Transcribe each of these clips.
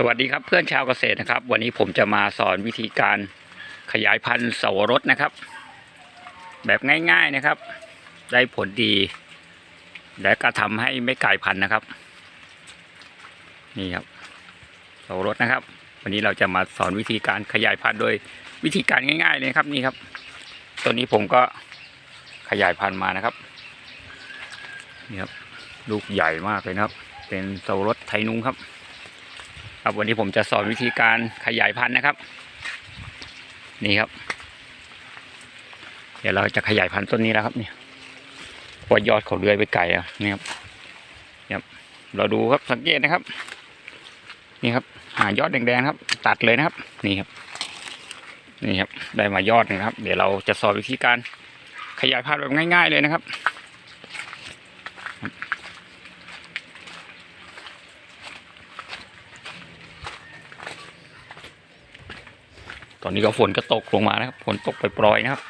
สวัสดีครับเพื่อนชาวเกษตรนะครับ วันนี้ผมจะมาสอนวิธีการขยายพันธุ์เสาวรสนะครับ แบบง่ายๆนะครับ ได้ผลดี และก็ทำให้ไม่กลายพันธุ์นะครับ นี่ครับเสาวรสนะครับ วันนี้เราจะมาสอนวิธีการขยายพันธุ์โดยวิธีการง่าย ๆเลยครับนี่ครับตัวนี้ผมก็ขยายพันธุ์มานะครับนี่ครับลูกใหญ่มากเลยนะครับ เป็นเสาวรสไทยนุ้งครับ ครับวันนี้ผมจะสอนวิธีการขยายพันธุ์นะครับ นี่ครับ เดี๋ยวเราจะขยายพันธุ์ต้นนี้แล้วครับเนี่ยว่ายอดเขาเลื้อยไปไกลอะนี่ครับนี่ครับเราดูครับสังเกตนะครับ นี่ครับ หายอดแดงๆครับ ตัดเลยนะครับ นี่ครับ นี่ครับได้มายอดหนึงครับ เดี๋ยวเราจะสอนวิธีการขยายพันธุ์แบบง่าย ๆเลยนะครับ อนนี้ก็ฝนก็ตกลงมานะครับ ฝนตกปล่อยๆนะครับ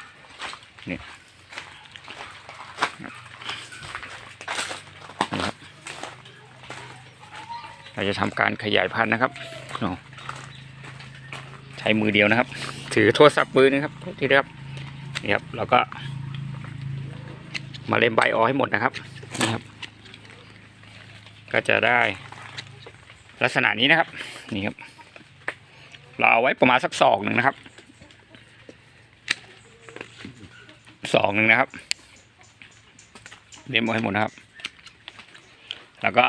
นี่นี่ครับ เราจะทำการขยายพันธุ์นะครับ ใช้มือเดียวนะครับ ถือโทรศัพท์มือนะครับทษทีนะครับ นี่ครับ เราก็มาเล็มใบออให้หมดนะครับนี่ครับ ก็จะได้ลักษณะนี้นะครับ นี่ครับ เราเอาไว้ประมาณสักศอกหนึ่งนะครับศอกหนึ่งนะครับเลี้ยมไว้ให้หมดนะครับ แล้วก็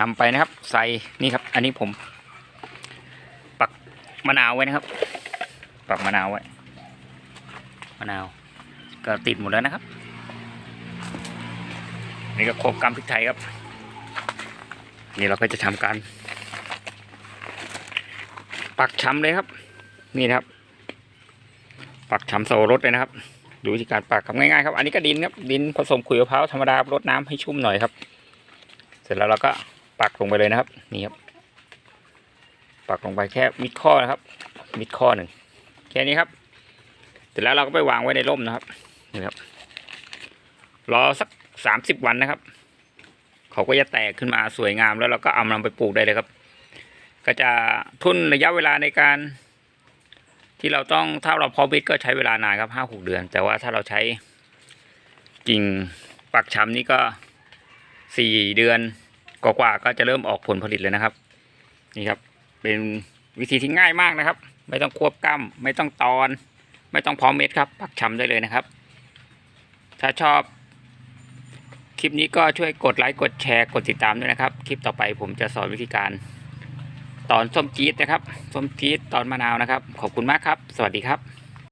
นำไปนะครับ ใส่นี่ครับ อันนี้ผม ปักมะนาวไว้นะครับ ปักมะนาวไว้มะนาว ก็ติดหมดแล้วนะครับ นี่ก็โคบกำพริกไทยครับ นี่เราก็จะทำการ ปักช้ำเลยครับ นี่นะครับ ปักช้ำโซรสเลยนะครับ ดูวิธีการปักครับง่ายๆครับอันนี้ก็ดินครับดินผสมขุยมะพร้าวธรรมดารดน้ำให้ชุ่มหน่อยครับ เสร็จแล้วเราก็ปักลงไปเลยนะครับ นี่ครับ ปักลงไปแค่มิดข้อนะครับ มิดข้อหนึ่งแค่นี้ครับ เสร็จแล้วเราก็ไปวางไว้ในร่มนะครับนี่ครับรอสักสามสิบวันนะครับ เขาก็จะแตกขึ้นมาสวยงามแล้วเราก็เอานำไปปลูกได้เลยครับ ก็จะทุนระยะเวลาในการ ที่เราต้องถ้าเราพอบิดก็ใช้เวลานานครับห้าหกเดือน แต่ว่าถ้าเราใช้กิ่งปักช้ำนี่ก็สี่เดือนกว่าๆก็จะเริ่มออกผลผลิตเลยนะครับ นี่ครับ เป็นวิธีที่ง่ายมากนะครับ ไม่ต้องควบกล้ำไม่ต้องตอน ไม่ต้องเพอเม็ดครับ ปักช้ำได้เลยนะครับ ถ้าชอบคลิปนี้ก็ช่วยกดไลค์กดแชร์กดติดตามด้วยนะครับ คลิปต่อไปผมจะสอนวิธีการ ตอนส้มจี๊ดนะครับส้มจี๊ดตอนมะนาวนะครับ ขอบคุณมากครับ สวัสดีครับ